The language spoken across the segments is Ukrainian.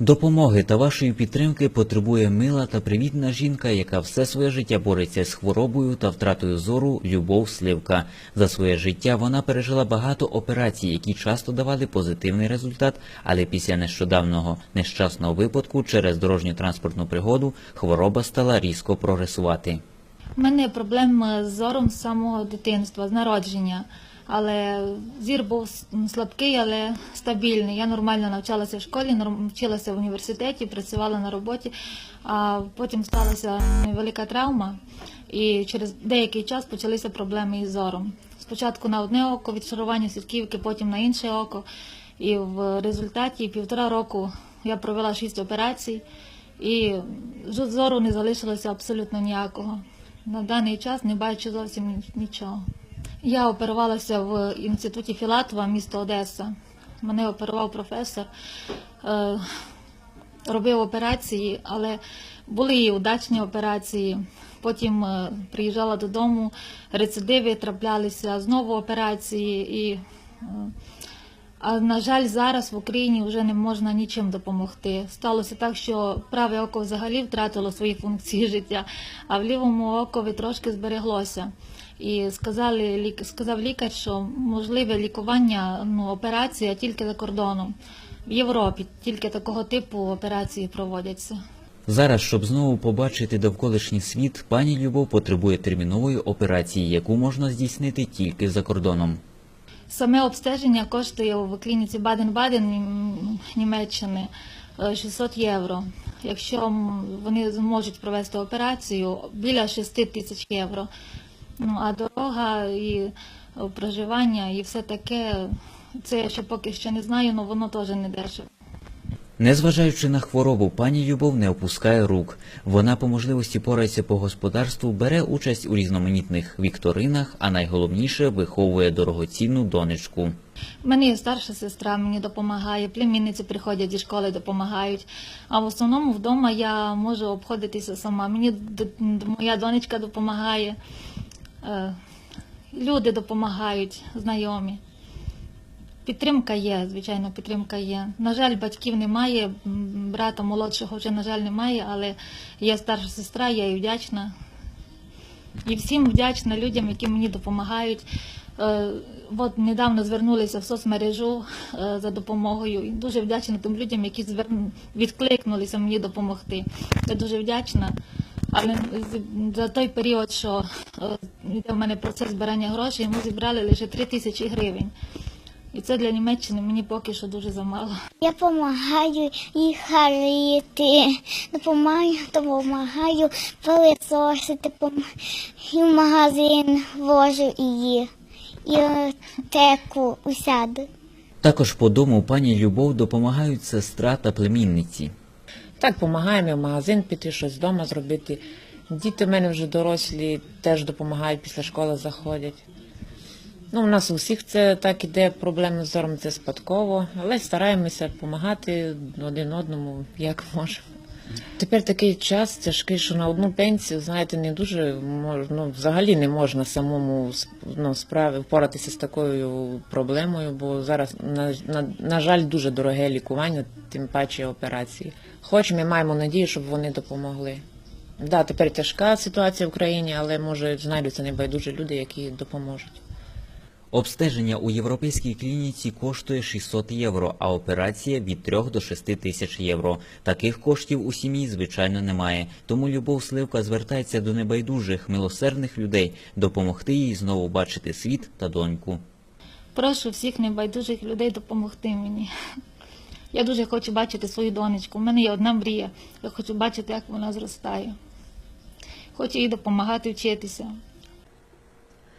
Допомоги та вашої підтримки потребує мила та привітна жінка, яка все своє життя бореться з хворобою та втратою зору Любов Сливка. За своє життя вона пережила багато операцій, які часто давали позитивний результат, але після нещодавнього нещасного випадку через дорожньо-транспортну пригоду хвороба стала різко прогресувати. У мене проблеми з зором з самого дитинства, з народження. Але зір був слабкий, але стабільний. Я нормально навчалася в школі, вчилася в університеті, працювала на роботі. А потім сталася невелика травма, і через деякий час почалися проблеми із зором. Спочатку на одне око відшарування сітківки, потім на інше око. І в результаті півтора року я провела шість операцій, і зору не залишилося абсолютно ніякого. На даний час не бачу зовсім нічого. Я оперувалася в інституті Філатова, місто Одеса. Мене оперував професор, е, робив операції, але були і удачні операції. Потім е, приїжджала додому, рецидиви траплялися, знову операції. І, е, а на жаль, зараз в Україні вже не можна нічим допомогти. Сталося так, що праве око взагалі втратило свої функції життя, а в лівому окові трошки збереглося. І сказали, сказав лікар, що можливе лікування, ну, операція тільки за кордоном. В Європі тільки такого типу операції проводяться. Зараз, щоб знову побачити довколишній світ, пані Любов потребує термінової операції, яку можна здійснити тільки за кордоном. Саме обстеження коштує в клініці Баден-Баден Німеччини е, 600 євро. Якщо вони зможуть провести операцію, біля 6 тисяч євро. Ну а дорога і е, проживання і все таке, це я ще поки що не знаю, але воно теж не дешево. Незважаючи на хворобу, пані Любов не опускає рук. Вона по можливості порається по господарству, бере участь у різноманітних вікторинах, а найголовніше виховує дорогоцінну донечку. У мене є старша сестра, мені допомагає, племінниці приходять зі школи, допомагають. А в основному вдома я можу обходитися сама. Мені моя донечка допомагає, люди допомагають, знайомі. Підтримка є, звичайно, підтримка є. На жаль, батьків немає, брата молодшого вже, на жаль, немає, але є старша сестра, я їй вдячна. І всім вдячна людям, які мені допомагають. Е, От недавно звернулися в соцмережу е, за допомогою. І дуже вдячна тим людям, які відкликнулися мені допомогти. Я дуже вдячна. Але за той період, що е, йде в мене процес збирання грошей, ми зібрали лише 3 тисячі гривень. І це для Німеччини мені поки що дуже замало. Я допомагаю їх харити, допомагаю, допомагаю пилисосити, і в магазин вожу її, і теку усяду. Також по дому пані Любов допомагають сестра та племінниці. Так, допомагаємо в магазин піти, щось вдома зробити. Діти в мене вже дорослі, теж допомагають після школи заходять. Ну, у нас у всіх це так іде, проблеми з зором це спадково, але стараємося допомагати один одному, як можемо. Тепер такий час тяжкий, що на одну пенсію, знаєте, не дуже можна, ну, взагалі не можна самому ну, справи впоратися з такою проблемою, бо зараз, на, на, на жаль, дуже дороге лікування, тим паче операції. Хоч ми маємо надію, щоб вони допомогли. Да, тепер тяжка ситуація в країні, але може знайдуться небайдужі люди, які допоможуть. Обстеження у європейській клініці коштує 600 євро, а операція від 3 до 6 тисяч євро. Таких коштів у сім'ї, звичайно, немає. Тому Любов Сливка звертається до небайдужих, милосердних людей допомогти їй знову бачити світ та доньку. Прошу всіх небайдужих людей допомогти мені. Я дуже хочу бачити свою донечку. У мене є одна мрія. Я хочу бачити, як вона зростає. Хочу їй допомагати вчитися.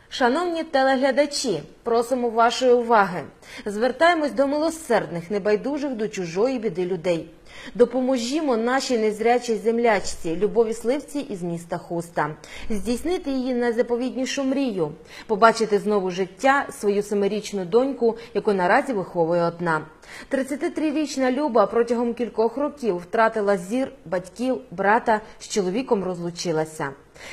Шановні телеглядачі, просимо вашої уваги. Звертаємось до милосердних, небайдужих до чужої біди людей. Допоможімо нашій незрячій землячці Любові Сливці із міста Хуста, здійснити її найзаповіднішу мрію, побачити знову життя свою семирічну доньку, яку наразі виховує одна. 33-річна Люба протягом кількох років втратила зір батьків, брата з чоловіком розлучилася.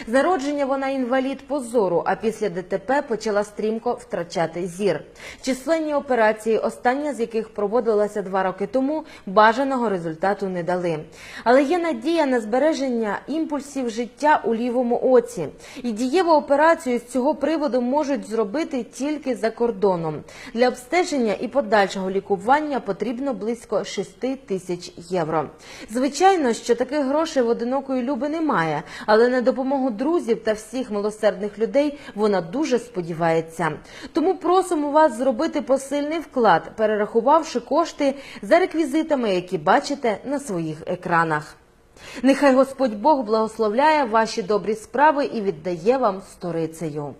З народження вона інвалід по зору, а після ДТП почала стрімко втрачати зір. Численні операції, остання з яких проводилася два роки тому, бажаного результату не дали. Але є надія на збереження імпульсів життя у лівому оці. І дієву операцію з цього приводу можуть зробити тільки за кордоном. Для обстеження і подальшого лікування потрібно близько 6 тисяч євро. Звичайно, що таких грошей в одинокої люби немає, але на допомогу друзів та всіх милосердних людей вона дуже сподівається. Тому просимо вас зробити посильний вклад, перерахувавши кошти за реквізитами, які бачите на своїх екранах. Нехай Господь Бог благословляє ваші добрі справи і віддає вам сторицею.